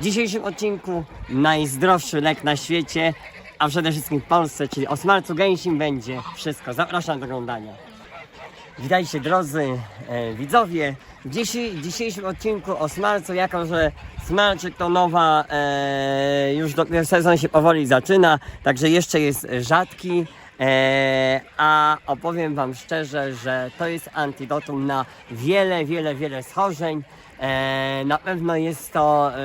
W dzisiejszym odcinku najzdrowszy lek na świecie, a przede wszystkim w Polsce, czyli o smalcu gęsim będzie wszystko. Zapraszam do oglądania. Witajcie drodzy e, widzowie. W dzisiej, dzisiejszym odcinku o smalcu, jako że smalczyk to nowa, e, już sezon się powoli zaczyna, także jeszcze jest rzadki. E, a opowiem Wam szczerze, że to jest antidotum na wiele, wiele, wiele schorzeń. E, na pewno jest to, e,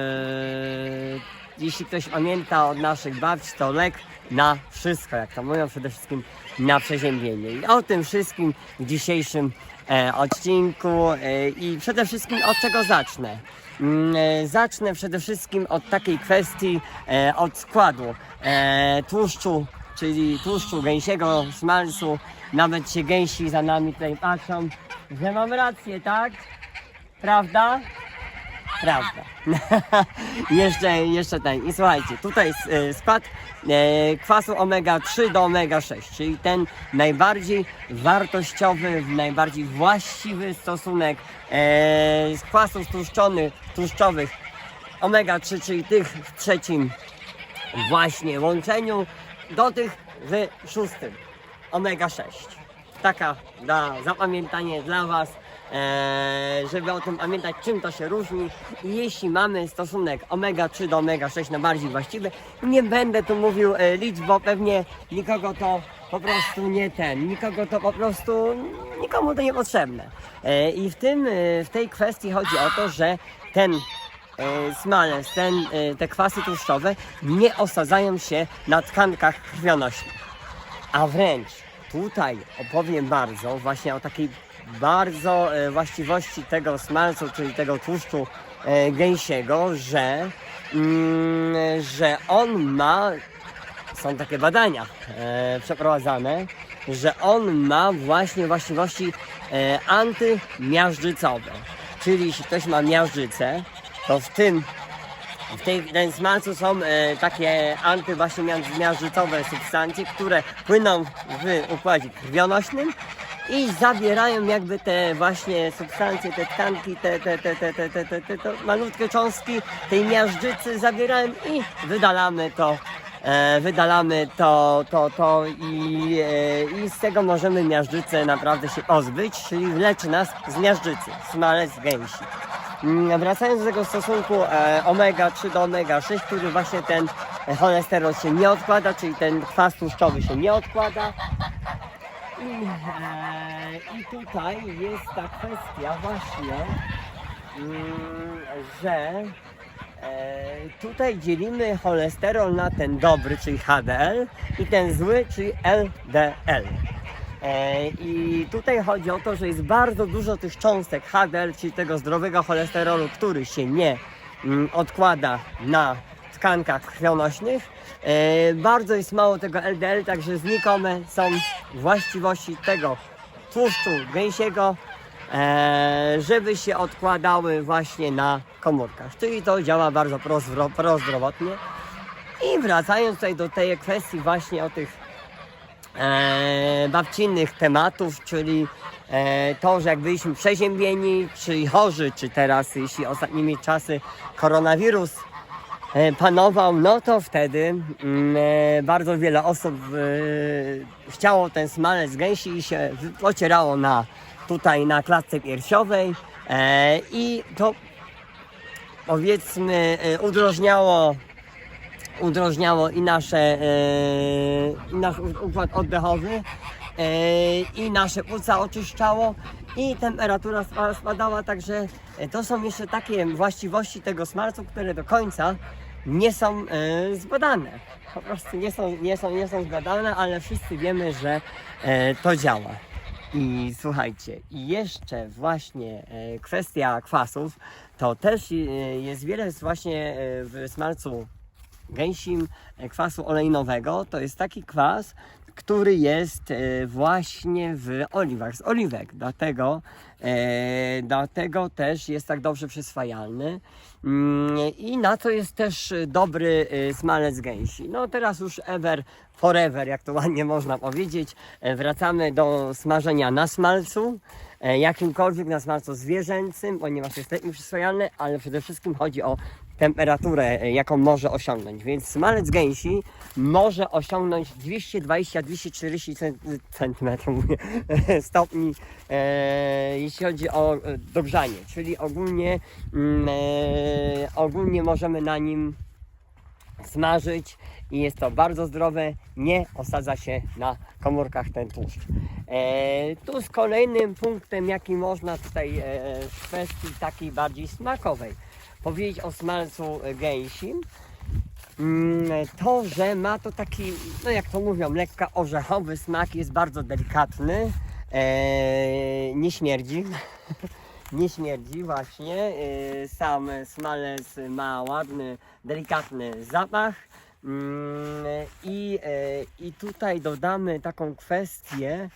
jeśli ktoś pamięta od naszych babci, to lek na wszystko, jak to mówią, przede wszystkim na przeziębienie. I o tym wszystkim w dzisiejszym e, odcinku e, i przede wszystkim od czego zacznę. Mm, e, Zacznę przede wszystkim od takiej kwestii, e, od składu e, tłuszczu, czyli tłuszczu gęsiego, smalcu. Nawet się gęsi za nami tutaj patrzą, że mam rację, tak? Prawda? Prawda. jeszcze, jeszcze ten. I słuchajcie, tutaj e, skład e, kwasu omega-3 do omega-6, czyli ten najbardziej wartościowy, najbardziej właściwy stosunek e, kwasów tłuszczonych, tłuszczowych omega-3, czyli tych w trzecim właśnie łączeniu do tych w szóstym omega-6. Taka dla zapamiętanie dla Was, e, żeby o tym pamiętać, czym to się różni. I jeśli mamy stosunek omega-3 do omega-6 na bardziej właściwy, nie będę tu mówił e, liczb, bo pewnie nikogo to po prostu nie ten, nikogo to po prostu, nikomu to niepotrzebne. E, I w tym, w tej kwestii chodzi o to, że ten e, smalec, ten, e, te kwasy tłuszczowe nie osadzają się na tkankach krwionośnych. A wręcz tutaj opowiem bardzo właśnie o takiej bardzo e, właściwości tego smalcu, czyli tego tłuszczu e, gęsiego, że, mm, że on ma, są takie badania przeprowadzane, że on ma właśnie właściwości antymiażdżycowe. Czyli jeśli ktoś ma miażdżycę, to w tym w tej, tym smalcu są e, takie anty właśnie mia- miażdżycowe substancje, które płyną w układzie krwionośnym i zabierają jakby te właśnie substancje, te tkanki, te, te, te, te, te, te, te, te, te malutkie cząstki tej miażdżycy zabierają i wydalamy to e, wydalamy to, to, to i, e, i z tego możemy miażdżycę naprawdę się pozbyć, czyli leczy nas z miażdżycy, smalec gęsi. Mm, Wracając do tego stosunku e, omega-3 do omega-6, który właśnie ten cholesterol się nie odkłada, czyli ten kwas tłuszczowy się nie odkłada. I, e, tutaj jest ta kwestia właśnie, mm, że e, tutaj dzielimy cholesterol na ten dobry, czyli HDL i ten zły, czyli LDL. E, I tutaj chodzi o to, że jest bardzo dużo tych cząstek HDL, czyli tego zdrowego cholesterolu, który się nie mm, odkłada na tkankach krwionośnych. E, bardzo jest mało tego LDL, także znikome są właściwości tego tłuszczu gęsiego, e, żeby się odkładały właśnie na komórkach. Czyli to działa bardzo prozdro, prozdrowotnie. I wracając tutaj do tej kwestii właśnie o tych e, babcinnych tematów, czyli e, to, że jak byliśmy przeziębieni, czy chorzy, czy teraz, jeśli ostatnimi czasy koronawirus e, panował, no to wtedy mm, e, bardzo wiele osób e, chciało ten smalec gęsi i się ocierało na, tutaj na klatce piersiowej e, i to powiedzmy e, udrożniało udrożniało i nasze e, nasz układ oddechowy e, i nasze płuca oczyszczało i temperatura spa- spadała, także e, to są jeszcze takie właściwości tego smalcu, które do końca nie są zbadane. Po prostu nie są, nie, są, nie są zbadane, ale wszyscy wiemy, że to działa. I słuchajcie, i jeszcze właśnie kwestia kwasów, to też jest wiele właśnie w smalcu gęsim e, kwasu olejnowego. To jest taki kwas, który jest e, właśnie w oliwach, z oliwek. Dlatego, e, dlatego też jest tak dobrze przyswajalny. Mm, I na to jest też dobry smalec gęsi. No teraz już ever, forever, jak to ładnie można powiedzieć. Wracamy do smażenia na smalcu. Jakimkolwiek na smalcu zwierzęcym, ponieważ jest tak przyswajalny, ale przede wszystkim chodzi o temperaturę, e, jaką może osiągnąć. Więc smalec gęsi może osiągnąć 220-240 cm stopni, e, jeśli chodzi o e, dogrzanie. Czyli ogólnie, mm, e, ogólnie możemy na nim smażyć i jest to bardzo zdrowe, nie osadza się na komórkach ten tłuszcz. E, tu z kolejnym punktem, jaki można tutaj e, w kwestii takiej bardziej smakowej powiedzieć o smalcu gęsim, mm, to, że ma to taki, no jak to mówią, lekka orzechowy smak, jest bardzo delikatny, e, nie śmierdzi. nie śmierdzi właśnie. e, Sam smalec ma ładny, delikatny zapach. Mm, I, e, I tutaj dodamy taką kwestię,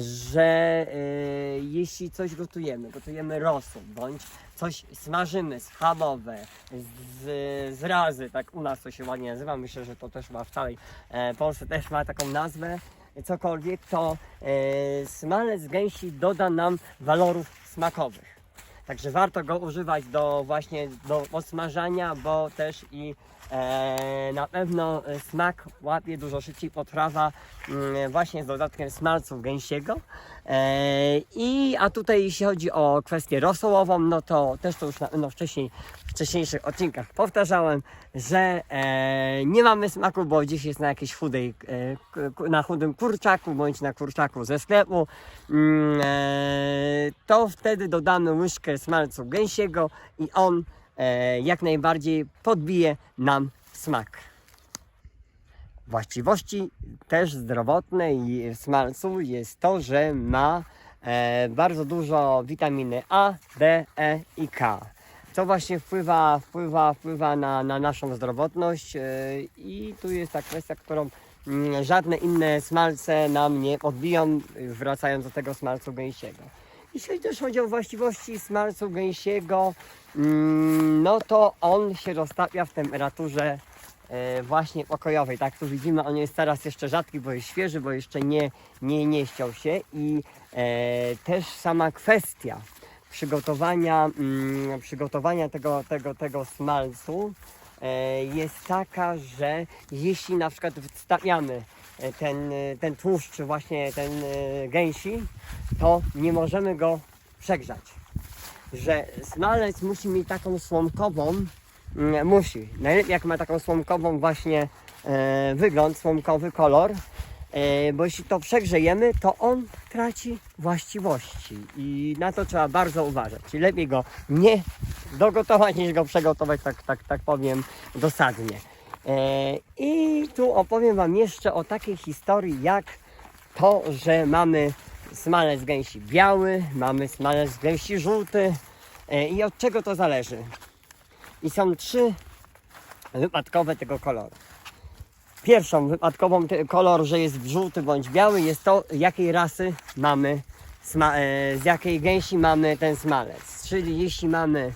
że e, jeśli coś gotujemy, gotujemy rosół, bądź coś smażymy, schabowe, z, z razy, tak u nas to się ładnie nazywa, myślę, że to też ma w całej e, Polsce też ma taką nazwę, cokolwiek, to e, smalec gęsi doda nam walorów smakowych. Także warto go używać do właśnie do odsmażania, bo też i e, na pewno e, smak łapie dużo szybciej potrawa mm, właśnie z dodatkiem smalcu gęsiego. E, I a tutaj jeśli chodzi o kwestię rosołową, no to też to już na pewno wcześniej w wcześniejszych odcinkach powtarzałem, że e, nie mamy smaku, bo gdzieś jest na jakiejś chudej, e, na chudym kurczaku bądź na kurczaku ze sklepu, mm, e, to wtedy dodamy łyżkę smalcu gęsiego i on e, jak najbardziej podbije nam smak. Właściwości też zdrowotne i smalcu jest to, że ma e, bardzo dużo witaminy A, D, E i K. Co właśnie wpływa, wpływa, wpływa na, na naszą zdrowotność e, i tu jest ta kwestia, którą mm, żadne inne smalce nam nie odbiją, wracając do tego smalcu gęsiego. Jeśli też chodzi o właściwości smalcu gęsiego, mm, no to on się roztapia w temperaturze właśnie pokojowej. Tak tu widzimy, on jest teraz jeszcze rzadki, bo jest świeży, bo jeszcze nie, nie, nie ściął się i e, też sama kwestia przygotowania, mm, przygotowania tego, tego, tego smalcu e, jest taka, że jeśli na przykład wstawiamy e, ten, e, ten tłuszcz, właśnie ten e, gęsi, to nie możemy go przegrzać. Że smalec musi mieć taką słomkową, musi, najlepiej jak ma taką słomkową właśnie e, wygląd, słomkowy kolor, e, bo jeśli to przegrzejemy, to on traci właściwości i na to trzeba bardzo uważać. Lepiej go nie dogotować, niż go przegotować, tak, tak, tak powiem, dosadnie. E, I tu opowiem Wam jeszcze o takiej historii, jak to, że mamy smalec gęsi biały, mamy smalec gęsi żółty e, i od czego to zależy. I są trzy wypadkowe tego koloru. Pierwszą wypadkową kolor, że jest żółty bądź biały, jest to, jakiej rasy mamy, e, z jakiej gęsi mamy ten smalec. Czyli jeśli mamy,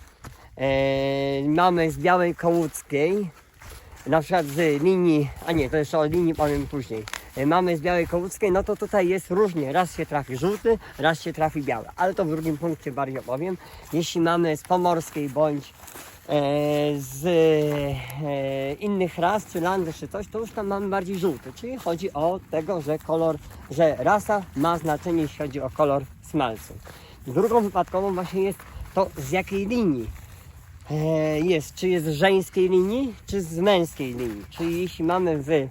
e, mamy z białej kołuckiej, na przykład z linii, a nie, to jeszcze o linii powiem później. E, Mamy z białej kołuckiej, no to tutaj jest różnie. Raz się trafi żółty, raz się trafi biały. Ale to w drugim punkcie bardziej opowiem. Jeśli mamy z pomorskiej bądź z e, innych ras, czy landy, czy coś, to już tam mamy bardziej żółty. Czyli chodzi o tego, że kolor, że rasa ma znaczenie, jeśli chodzi o kolor smalcu. Drugą wypadkową właśnie jest to z jakiej linii e, jest, czy jest z żeńskiej linii, czy z męskiej linii. Czyli jeśli mamy w, e,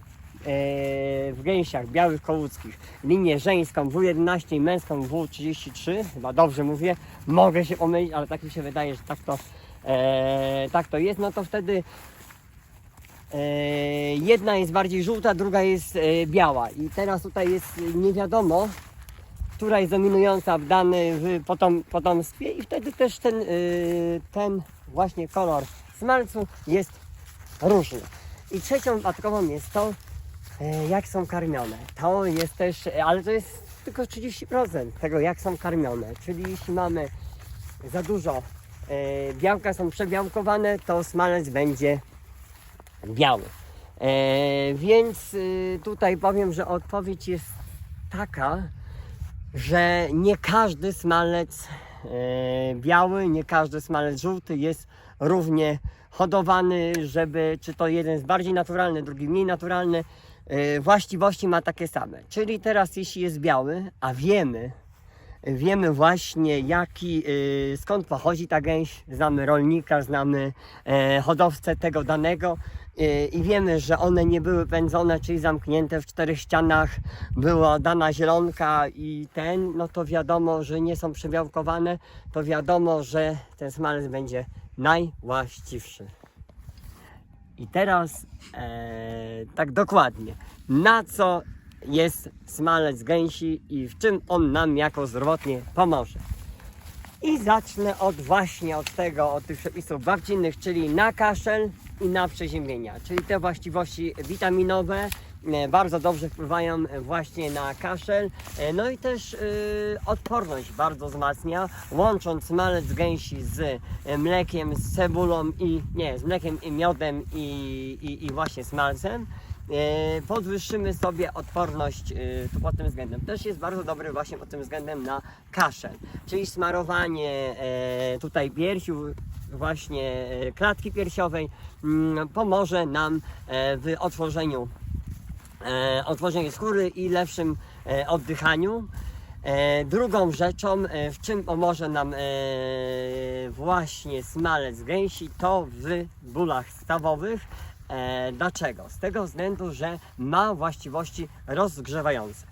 w gęsiach białych kołuckich linię żeńską W11 i męską W33, chyba dobrze mówię, mogę się pomylić, ale tak mi się wydaje, że tak to, e, tak to jest, no to wtedy e, jedna jest bardziej żółta, druga jest e, biała. I teraz tutaj jest nie wiadomo, która jest dominująca w danym potom, potomstwie i wtedy też ten, y, ten właśnie kolor smalcu jest różny. I trzecią wypadkową jest to, y, jak są karmione. To jest też, ale to jest tylko 30% tego, jak są karmione. Czyli jeśli mamy za dużo białka są przebiałkowane, to smalec będzie biały. E, więc y, tutaj powiem, że odpowiedź jest taka, że nie każdy smalec e, biały, nie każdy smalec żółty jest równie hodowany, żeby, czy to jeden jest bardziej naturalny, drugi mniej naturalny, e, właściwości ma takie same. Czyli teraz jeśli jest biały, a wiemy, wiemy właśnie jaki, e, skąd pochodzi ta gęś, znamy rolnika, znamy e, hodowcę tego danego e, i wiemy, że one nie były pędzone, czyli zamknięte w czterech ścianach, była dana zielonka i ten, no to wiadomo, że nie są przebiałkowane, to wiadomo, że ten smalec będzie najłaściwszy. I teraz e, tak dokładnie, na co jest smalec gęsi i w czym on nam jako zdrowotnie pomoże. I zacznę od właśnie od tego, od tych przepisów babcinnych, czyli na kaszel i na przeziębienia. Czyli te właściwości witaminowe e, bardzo dobrze wpływają właśnie na kaszel. E, No i też e, odporność bardzo wzmacnia, łącząc smalec gęsi z mlekiem, z cebulą i nie, z mlekiem i miodem i, i, i właśnie smalcem. E, podwyższymy sobie odporność e, tu pod tym względem. Też jest bardzo dobry właśnie pod tym względem na kaszel, czyli smarowanie e, tutaj piersi, właśnie e, klatki piersiowej mm, pomoże nam e, w otworzeniu, e, otworzeniu skóry i lepszym e, oddychaniu. E, drugą rzeczą, e, w czym pomoże nam e, właśnie smalec gęsi, to w bólach stawowych. E, dlaczego? Z tego względu, że ma właściwości rozgrzewające.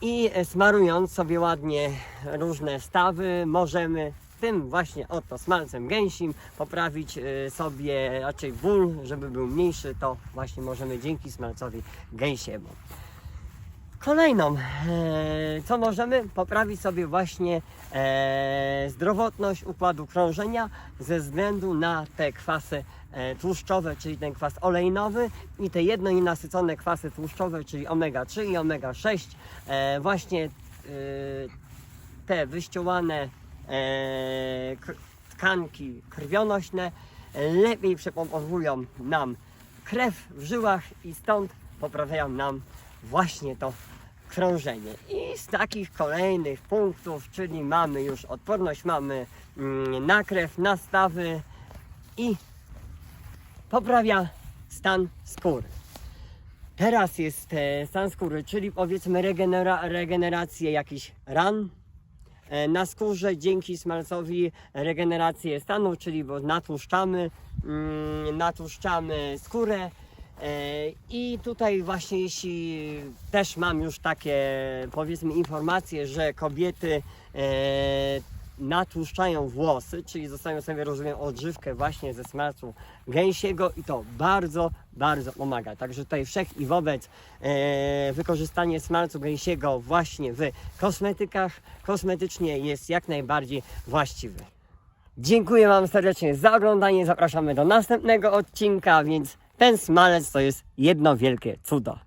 I smarując sobie ładnie różne stawy, możemy tym właśnie oto smalcem gęsim poprawić e, sobie raczej ból, żeby był mniejszy, to właśnie możemy dzięki smalcowi gęsiemu. Kolejną, e, co możemy poprawić sobie właśnie e, zdrowotność układu krążenia ze względu na te kwasy e, tłuszczowe, czyli ten kwas olejnowy i te jedno i nasycone kwasy tłuszczowe, czyli omega-3 i omega-6. E, właśnie te wyściołane tkanki krwionośne lepiej przepompowują nam krew w żyłach i stąd poprawiają nam właśnie to krążenie. I z takich kolejnych punktów, czyli mamy już odporność, mamy mm, na krew, na stawy i poprawia stan skóry. Teraz jest e, stan skóry, czyli powiedzmy regenera, regenerację jakichś ran e, na skórze dzięki smalcowi regenerację stanu, czyli bo natłuszczamy, mm, natłuszczamy skórę i tutaj właśnie jeśli też mam już takie powiedzmy informacje, że kobiety e, natłuszczają włosy, czyli zostają sobie rozumiem odżywkę właśnie ze smalcu gęsiego i to bardzo, bardzo pomaga. Także tutaj wszech i wobec e, wykorzystanie smalcu gęsiego właśnie w kosmetykach kosmetycznie jest jak najbardziej właściwy. Dziękuję Wam serdecznie za oglądanie. Zapraszamy do następnego odcinka, więc ten smalec to jest jedno wielkie cudo.